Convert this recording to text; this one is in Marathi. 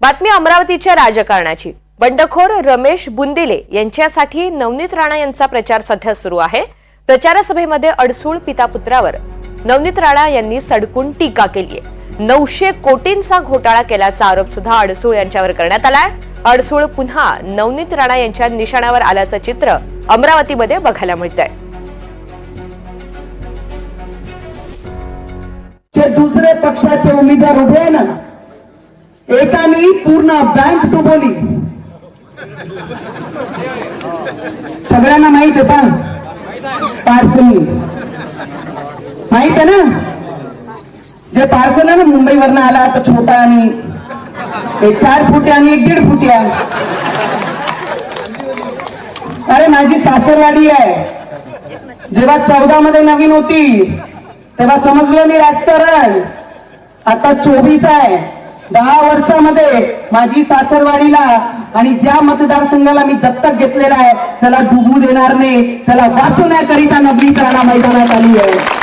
बातमी अमरावतीच्या राजकारणाची. बंडखोर रमेश बुंदिले यांच्यासाठी नवनीत राणा यांचा प्रचार सध्या सुरू आहे. प्रचारसभेमध्ये अडसूळ पितापुत्रावर नवनीत राणा यांनी सडकून टीका केली आहे. नऊशे कोटींचा घोटाळा केल्याचा आरोप सुद्धा अडसूळ यांच्यावर करण्यात आलाय. अडसूळ पुन्हा नवनीत राणा यांच्या निशाण्यावर आल्याचं चित्र अमरावतीमध्ये बघायला मिळतंय. आहे दुसरे पक्षाचे उमेदवार उभे आहे ना एकाने पूर्ण बँक डुबवली. सगळ्यांना माहीत आहे पण. पार्सल. माहीत आहे ना? जे पार्सल आहे ना मुंबईवरनं आला आता छोटा आणि एक चार फुटे आणि एक दीड फुट्या अरे माझी सासरवाडी आहे. जेव्हा चौदा मध्ये नवीन होती तेव्हा समजलं मी राजकारण. आता चोवीस आहे. दहा वर्षामध्ये माझी सासरवाडीला आणि ज्या मतदारसंघाला मी दत्तक घेतलेला आहे त्याला डुबू देणार नाही त्याला वाचवण्याकरिता नगरी राणा मैदानात आली आहे.